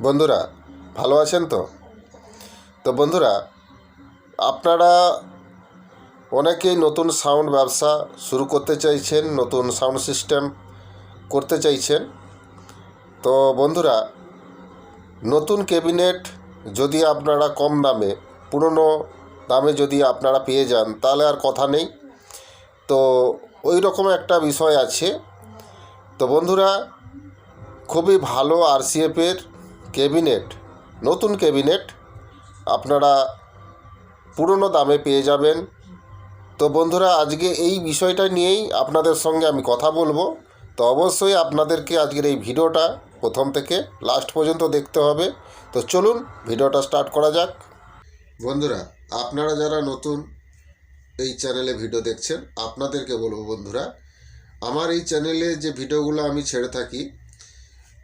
বন্ধুরা, ভালো আছেন তো? তো বন্ধুরা, আপনারা অনেকেই নতুন সাউন্ড ব্যবসা শুরু করতে চাইছেন, নতুন সাউন্ড সিস্টেম করতে চাইছেন। তো বন্ধুরা, নতুন ক্যাবিনেট যদি আপনারা কম দামে, পুরনো দামে যদি আপনারা পেয়ে যান, তাহলে আর কথা নেই। তো ওই রকম একটা বিষয় আছে। তো বন্ধুরা, খুবই ভালো আরসিএফের ক্যাবিনেট, নতুন ক্যাবিনেট আপনারা পুরনো দামে পেয়ে যাবেন। তো বন্ধুরা, আজকে এই বিষয়টা নিয়েই আপনাদের সঙ্গে আমি কথা বলব। তো অবশ্যই আপনাদেরকে আজকের এই ভিডিওটা প্রথম থেকে লাস্ট পর্যন্ত দেখতে হবে। তো চলুন, ভিডিওটা স্টার্ট করা যাক। বন্ধুরা, আপনারা যারা নতুন এই চ্যানেলে ভিডিও দেখছেন, আপনাদেরকে বলব বন্ধুরা, আমার এই চ্যানেলে যে ভিডিওগুলো আমি ছেড়ে থাকি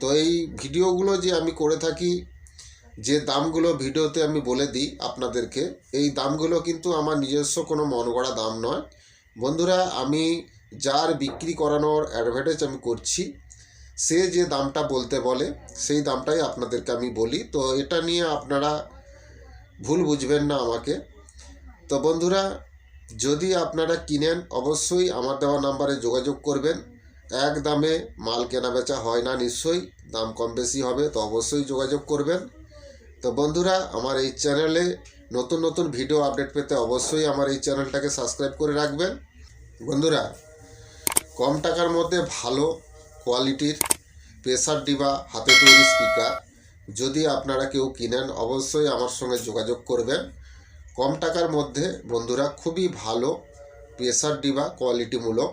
তো এই ভিডিওগুলো যে আমি করে থাকি, যে দামগুলো ভিডিওতে আমি বলে দিই আপনাদেরকে, এই দামগুলো কিন্তু আমার নিজস্ব কোনো মন গড়া দাম নয়। বন্ধুরা, আমি যার বিক্রি করানোর অ্যাডভার্টাইজ আমি করছি, সে যে দামটা বলতে বলে, সেই দামটাই আপনাদেরকে আমি বলি। তো এটা নিয়ে আপনারা ভুল বুঝবেন না আমাকে। তো বন্ধুরা, যদি আপনারা কিনেন, অবশ্যই আমার দেওয়া নাম্বারে যোগাযোগ করবেন। এক দামে মাল কেনা বেচা হয় না নিশ্চয়ই, দাম কম বেশি হবে, তো অবশ্যই যোগাযোগ করবেন। তো বন্ধুরা, আমার এই চ্যানেলে নতুন নতুন ভিডিও আপডেট পেতে অবশ্যই আমার এই চ্যানেলটাকে সাবস্ক্রাইব করে রাখবেন। বন্ধুরা, কম টাকার মধ্যে ভালো কোয়ালিটির প্রেসার ডিবা হাতে তৈরি স্পিকার যদি আপনারা কেউ কিনেন, অবশ্যই আমার সঙ্গে যোগাযোগ করবেন। কম টাকার মধ্যে বন্ধুরা, খুবই ভালো প্রেসার ডিবা কোয়ালিটিমূলক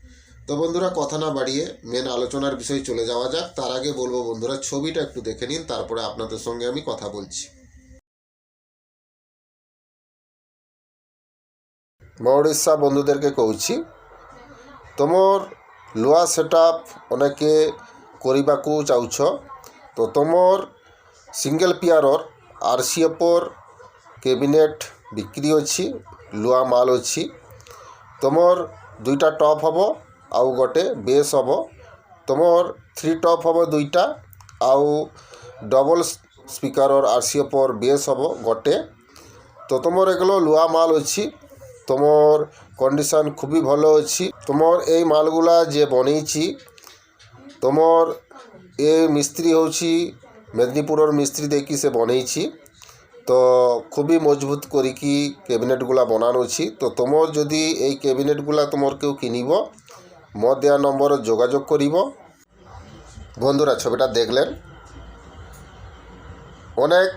তো বন্ধুরা, কথা না বাড়িয়ে মেন আলোচনার বিষয়ে চলে যাওয়া যাক। তার আগে বলব বন্ধুরা, ছবিটা একটু দেখে নিন, তারপরে আপনাদের সঙ্গে আমি কথা বলছি। মৌরিসা বন্ধুদেরকে কৌছি। তোমার লোয়া সেট আপ অনেকে করিবাকু চাউছ। তো তোমার সিঙ্গেল পিয়ারর আরসিএফর ক্যাবিনেট বিক্রি অছি, লোয়া মাল অছি। তোমার দুইটা টপ হব। আউ গোটে বেସ୍ ହେବ ତୁମର ଥ୍ରୀ ଟପ୍ ହେବ ଦୁଇଟା ଆଉ ଡବଲ୍ ସ୍ପିକର୍ର ଆର୍ ସି ଏଫ୍ର ବେସ୍ ହେବ ଗୋଟେ ତ ତୁମର ଏକଲ ଲୁହା ମାଲ୍ ଅଛି ତୁମର କଣ୍ଡିସନ୍ ଖୁବ୍ ଭଲ ଅଛି ତୁମର ଏଇ ମାଲ୍ଗୁଲା ଯିଏ ବନେଇଛି ତୁମର ଏ ମିସ୍ତ୍ରୀ ହେଉଛି ମେଦିନୀପୁରର ମିସ୍ତ୍ରୀ ଦେଇକି ସେ ବନେଇଛି ତ খুবই মজবুত করিকি ক্যাবিনেটগুলা বানানো অছি তো তোমার যদি এই ক্যাবিনেটগুলা তোমার কেউ কিনিব মত দেওয়া নম্বরে যোগাযোগ করিব। বন্ধুরা, ছবিটা দেখলেন। অনেক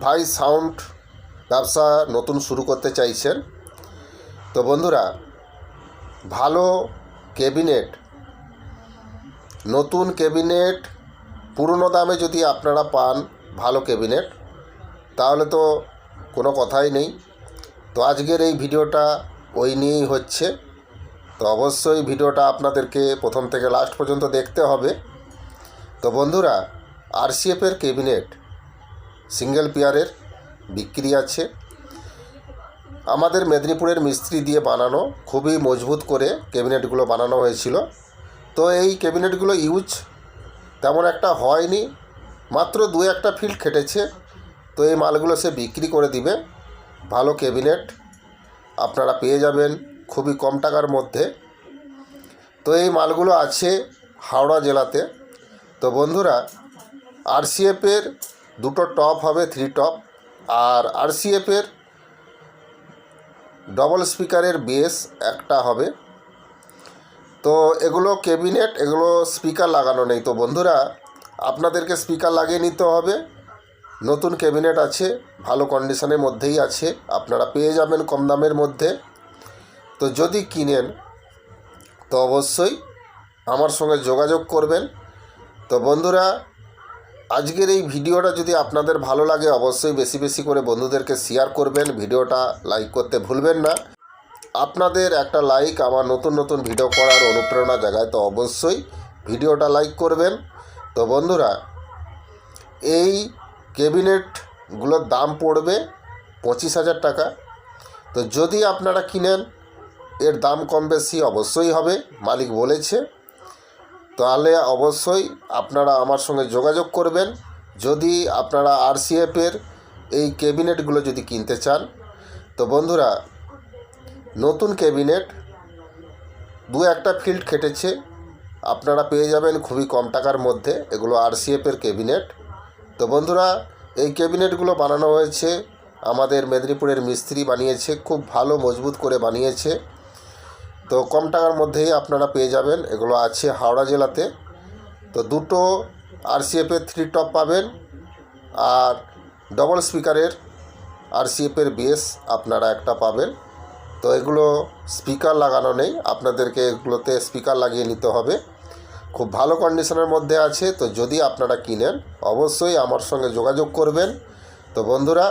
ভাই সাউন্ড ব্যবসা নতুন শুরু করতে চাইছেন। তো বন্ধুরা, ভালো ক্যাবিনেট, নতুন ক্যাবিনেট, পুরনো দামে যদি আপনারা পান ভালো ক্যাবিনেট, তাহলে তো কোনো কথাই নেই। তো আজকের এই ভিডিওটা ওই নিয়েই হচ্ছে। তো অবশ্যই ভিডিওটা আপনাদেরকে প্রথম থেকে লাস্ট পর্যন্ত দেখতে হবে। তো বন্ধুরা আরসিএফের ক্যাবিনেট সিঙ্গেল পেয়ারের বিক্রি আছে। আমাদের মেদিনীপুরের মিস্ত্রি দিয়ে বানানো, খুবই মজবুত করে ক্যাবিনেটগুলো বানানো হয়েছিল। তো এই ক্যাবিনেটগুলো ইউজ তেমন একটা হয়নি, মাত্র দু একটা ফিল্ড খেটেছে। তো এই মালগুলো সে বিক্রি করে দিবে। ভালো ক্যাবিনেট আপনারা পেয়ে যাবেন। খুবই কম টাকার মধ্যে। তো এই মালগুলো আছে হাওড়া জেলাতে। তো বন্ধুরা আরসিএফের দুটো টপ হবে থ্রি টপ। আর আরসিএফের ডবল স্পিকারের বেস একটা হবে। তো এগুলো ক্যাবিনেট এগুলো স্পিকার লাগানো নেই। তো বন্ধুরা, আপনাদেরকে স্পিকার লাগিয়ে নিতে হবে। নতুন ক্যাবিনেট আছে, ভালো কন্ডিশনের মধ্যেই আছে। আপনারা পেয়ে যাবেন কম দামের মধ্যে। তো যদি কিনেন, তো অবশ্যই আমার সঙ্গে যোগাযোগ করবেন। তো বন্ধুরা, আজকের এই ভিডিওটা যদি আপনাদের ভালো লাগে, অবশ্যই বেশি বেশি করে বন্ধুদেরকে শেয়ার করবেন। ভিডিওটা লাইক করতে ভুলবেন না। আপনাদের একটা লাইক আমার নতুন নতুন ভিডিও করার অনুপ্রেরণা জাগায়, তো অবশ্যই ভিডিওটা লাইক করবেন। তো বন্ধুরা, এই ক্যাবিনেটগুলোর দাম পড়বে পঁচিশ হাজার টাকা। তো যদি আপনারা কিনেন এর দাম কম বেশি অবশ্যই হবে, মালিক বলেছে। তাহলে অবশ্যই আপনারা আমার সঙ্গে যোগাযোগ করবেন। যদি আপনারা আরসিএফের এই ক্যাবিনেটগুলো যদি কিনতে চান, তো বন্ধুরা, নতুন ক্যাবিনেট, দু একটা ফিল্ড খেটেছে, আপনারা পেয়ে যাবেন খুবই কম টাকার মধ্যে এগুলো আরসিএফের ক্যাবিনেট। তো বন্ধুরা, এই ক্যাবিনেটগুলো বানানো হয়েছে, আমাদের মেদিনীপুরের মিস্ত্রি বানিয়েছে, খুব ভালো মজবুত করে বানিয়েছে। তো কম টাকার মধ্যেই আপনারা পেয়ে যাবেন। এগুলো আছে হাওড়া জেলাতে। তো দুটো আরসিএফের থ্রি টপ পাবেন। আর ডবল স্পিকারের আরসিএফের বেস আপনারা একটা পাবেন। তো এগুলো স্পিকার লাগানো নেই। আপনাদেরকে এগুলোতে স্পিকার লাগিয়ে নিতে হবে। খুব ভালো কন্ডিশনের মধ্যে আছে। তো যদি আপনারা কিনেন, অবশ্যই আমার সঙ্গে যোগাযোগ করবেন। তো বন্ধুরা,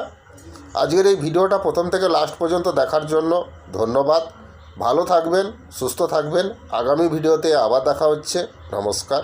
আজকের এই ভিডিওটা প্রথম থেকে লাস্ট পর্যন্ত দেখার জন্য ধন্যবাদ। ভালো থাকবেন সুস্থ থাকবেন। আগামী ভিডিওতে আবার দেখা হচ্ছে। নমস্কার।